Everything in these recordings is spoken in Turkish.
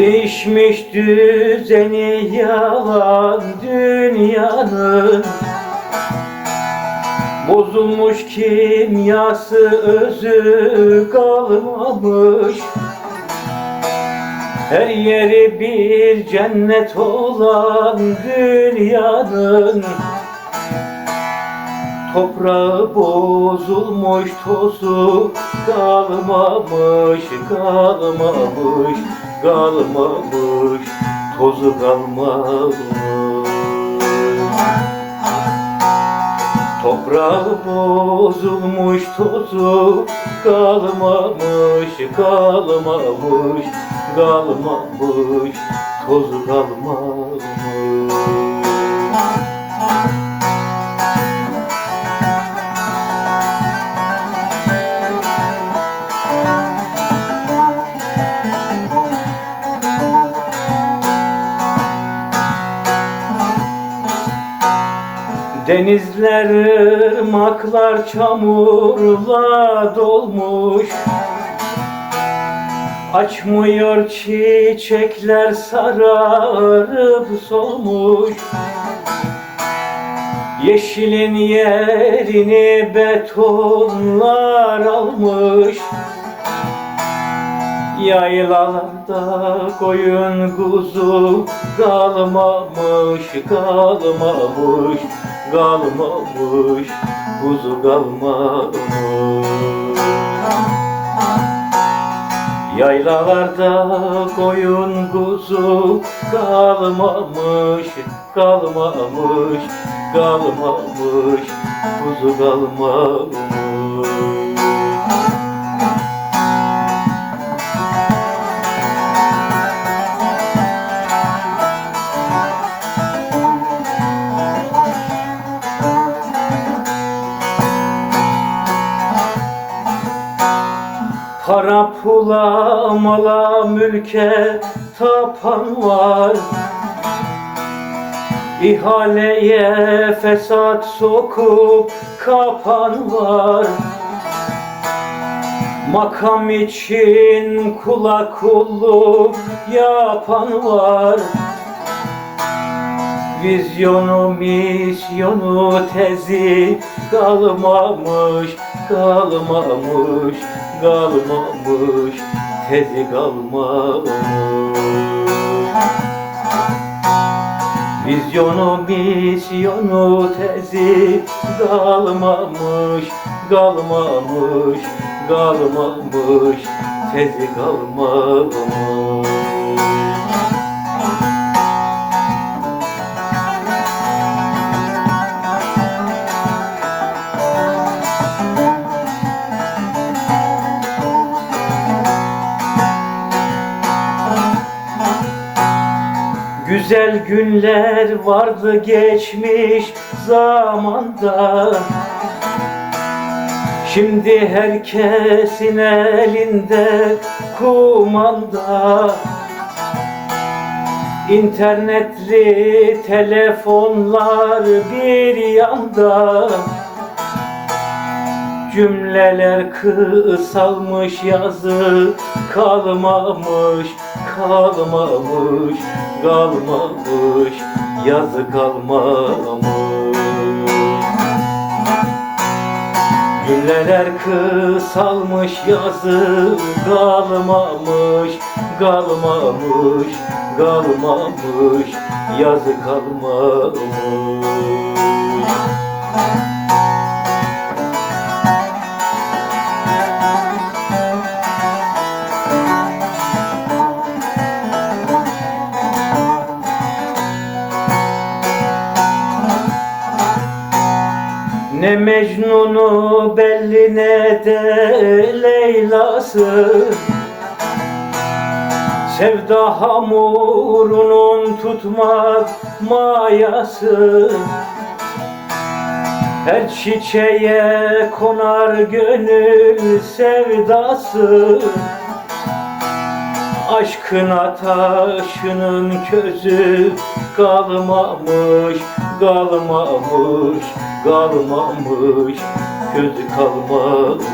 Değişmiş düzeni yalan dünyanın. Bozulmuş kimyası özü kalmamış. Her yeri bir cennet olan dünyanın Toprağı bozulmuş tozu kalmamış kalmamış kalmamış tozu kalmamış. Toprağı bozulmuş tozu kalmamış kalmamış kalmamış tozu kalmamış Denizler, ırmaklar çamurla dolmuş. Açmıyor çiçekler sararıp solmuş. Yeşilin yerini betonlar almış. Yaylalarda koyun kuzu kalmamış, kalmamış, kalmamış, kuzu kalmamış. Yaylalarda koyun kuzu kalmamış, kalmamış, kalmamış, kuzu kalmamış. Para pula mala mülke tapan var. İhaleye fesat sokup kapan var. Makam için kula kulluk yapan var. Vizyonu, misyonu, tezi kalmamış, kalmamış, kalmamış, tezi kalmamış. Vizyonu, misyonu, tezi kalmamış, kalmamış, kalmamış, tezi kalmamış. Güzel günler vardı geçmiş zamanda. Şimdi herkesin elinde kumanda. İnternetli telefonlar bir yanda. Cümleler kısalmış yazı kalmamış, kalmamış, kalmamış, yazı kalmamış. Cümleler kısalmış yazı kalmamış, kalmamış, kalmamış, yazı kalmamış. Ne Mecnun'u belli ne de Leyla'sı. Sevda hamurunun tutmaz mayası. Her çiçeğe konar gönül sevdası Aşkın ataşının közü kalmamış, kalmamış, kalmamış, közü kalmamış.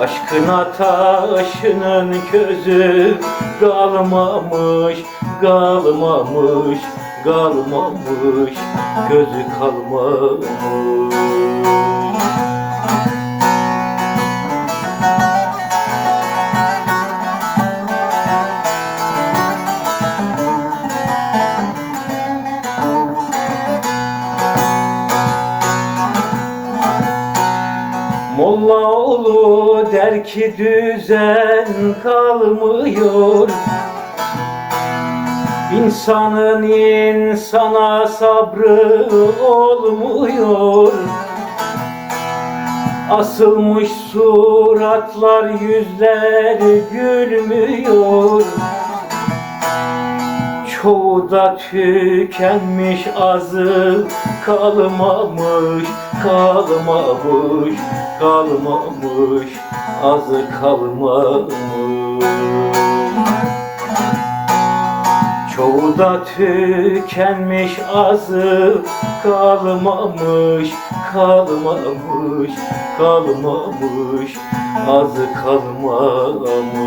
Aşk Kına taşının közü kalmamış, kalmamış, kalmamış, gözü kalmamış. Der ki düzen kalmıyor. İnsanın insana sabrı olmuyor. Asılmış suratlar yüzler gülmüyor. Çoğu da tükenmiş azı kalmamış, kalmamış, kalmamış, azı kalmamış. Çoğu da tükenmiş azı kalmamış, kalmamış, kalmamış, azı kalmamış.